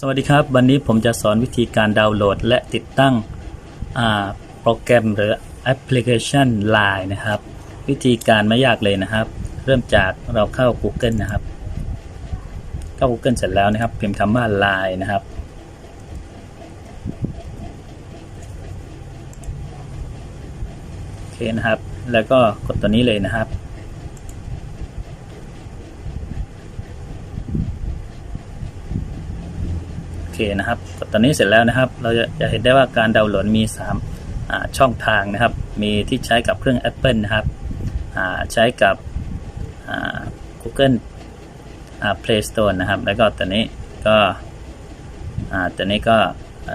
สวัสดีครับ วันนี้ผมจะสอนวิธีการดาวน์โหลด และติดตั้งโปรแกรมหรือแอปพลิเคชัน Line นะครับ วิธีการไม่ยากเลยนะครับ เริ่มจากเราเข้า Google นะครับ เข้า Google เสร็จแล้วนะครับ พิมพ์คำว่า Line นะครับ โอเคนะครับ แล้วก็กดตัวนี้เลยนะครับ โอ เคนะครับกดตอนนี้เสร็จแล้วนะครับ เราจะจะเห็นได้ว่าการดาวน์โหลดมี3าช่องทางนะครับ มีที่ใช้กับเครื่อง Apple นะครับใช้กับ Google Play Store นะครับ แล้วก็ตัวนี้ก็ตัวนี้ก็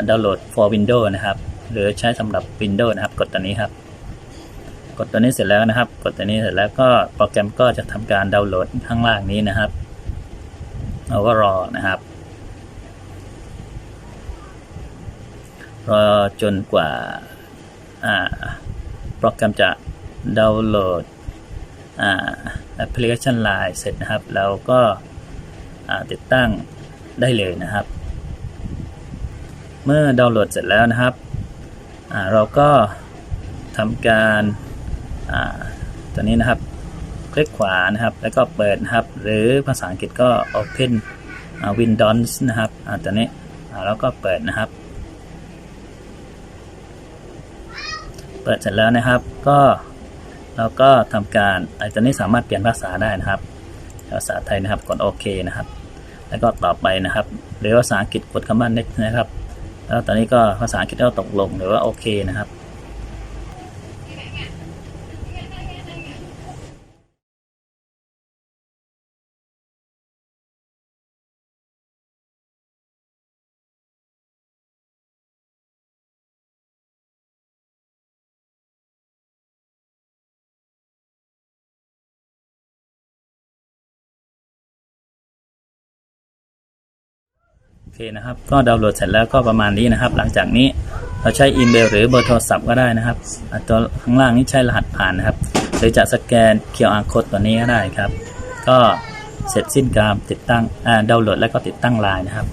ดาวน์โหลด for Windows นะครับ หรือใช้สำหรับ Windows นะครับ กดตัวนี้ครับ กดตัวนี้เสร็จแล้วนะครับ กดตัวนี้เสร็จแล้วก็โปรแกรมก็จะทำการดาวน์โหลดข้างล่างนี้นะครับเราก็รอนะครับ รอจนกว่าโปรแกรมจะดาวน์โหลดแอปพลิเคชัน Line เสร็จนะครับเราก็ติดตั้งได้เลยนะครับ เมื่อดาวน์โหลดเสร็จแล้วนะครับ เราก็ทำการตัวนี้นะครับ คลิกขวานะครับ แล้วก็เปิดนะครับ หรือภาษาอังกฤษก็ Open Windows นะครับอตัวนี้อ่าก็เปิดนะครับ เปิดเสร็จแล้วนะครับ ก็เราก็ทำการไอ้ตัวนี้สามารถเปลี่ยนภาษาได้นะครับภาษาไทยนะครับกดโอเคนะครับ แล้วก็ต่อไปนะครับ หรือภาษาอังกฤษกดคำว่า next นะครับ แล้วตอนนี้ก็ภาษาอังกฤษก็ตกลงหรือว่าโอเคนะครับ อเคนะครับ ก็ดาวน์โหลดเสร็จแล้วก็ประมาณนี้นะครับ หลังจากนี้เราใช้อีเมลหรือเบอร์โทรศัพท์ก็ได้นะครับอะตัวข้างล่างนี้ใช้รหัสผ่านนะครับ หรือจะสแกน QR code ตัวนี้ก็ได้ครับ ก็เสร็จสิ้นการติดตั้งดาวน์โหลดแล้วก็ติดตั้งไลน์นะครับ